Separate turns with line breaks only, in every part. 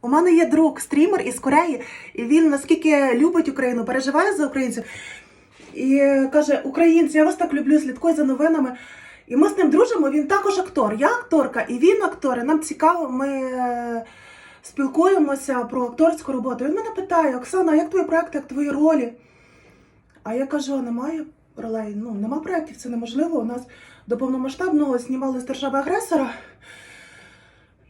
У мене є друг, стрімер із Кореї, і він наскільки любить Україну, переживає за українців. І каже: Українці, я вас так люблю, слідкую за новинами. І ми з ним дружимо. Він також актор. Я акторка, і він актор. І нам цікаво, ми е, спілкуємося про акторську роботу. Він мене питає: Оксана, як твої проекти, як твої ролі? А я кажу: «А немає ролей. Ну, нема проєктів, це неможливо. У нас до повномасштабного знімали з держави агресора.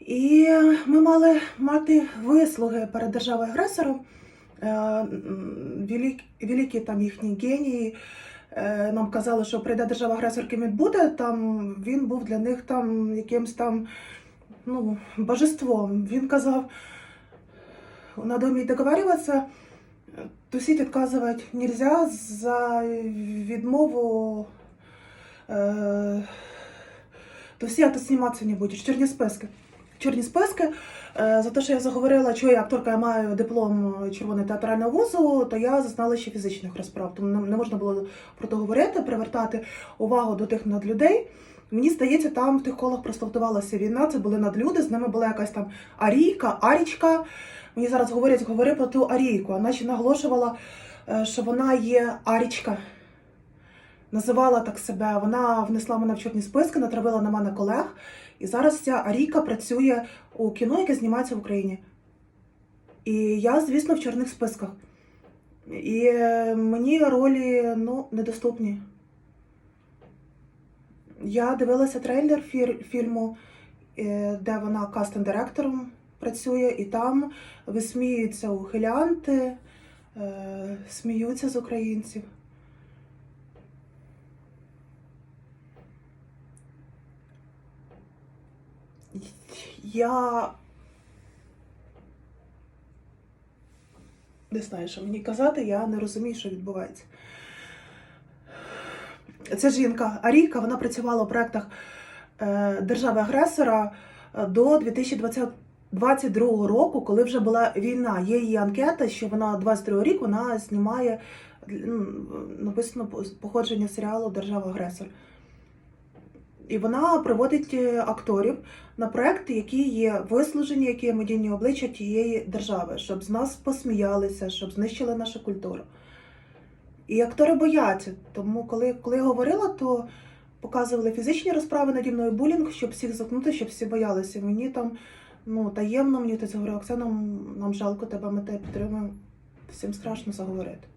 І ми мали мати вислуги перед державою агресором. Е, Великі, там їхні генії е, нам казали, що прийде держава агресор, ким він буде. Там він був для них там якимсь там ну, божеством. Він казав, надо уметь договариваться, тусить, відказувати нельзя за відмову. Е, тусі, а ти зніматися не будеш. Чорні списки. Чорні списки. Е, За те, що я заговорила, що я акторка, я маю диплом червоного театрального вузу, то я зазнала ще фізичних розправ. Тому не- можна було про то говорити, привертати увагу до тих надлюдей. Мені здається, там в тих колах просто вдавалася війна. Це були надлюди, з ними була якась там арійка, арічка. Мені зараз говорять, говори про ту арійку. Вона ще наголошувала, е, що вона є арічка. Називала так себе. Вона внесла мене в чорні списки, натравила на мене колег. І зараз ця Арійка працює у кіно, яке знімається в Україні. І я, звісно, в чорних списках. І е, мені ролі ну, недоступні. Я дивилася трейлер фільму, е, де вона кастинг-директором працює, і там висміюються ухилянти, е, сміються з українців. Я не знаю, що мені казати, я не розумію, що відбувається. Ця жінка Арійка, вона працювала у проєктах е, держави-агресора е, до 2022 року, коли вже була війна. Є її анкета, що вона 22 рік вона знімає написано походження серіалу Держава-агресор. І вона приводить е, акторів на проекти, які є вислужені, які є медійні обличчя тієї держави, щоб з нас посміялися, щоб знищили нашу культуру. І актори бояться. Тому, коли, коли я говорила, то показували фізичні розправи наді мною булінг, щоб всіх заткнути, щоб всі боялися. Мені там ну, таємно, мені хтось говорив, Оксана, нам жалко тебе, ми тебе підтримуємо. Всім страшно заговорити.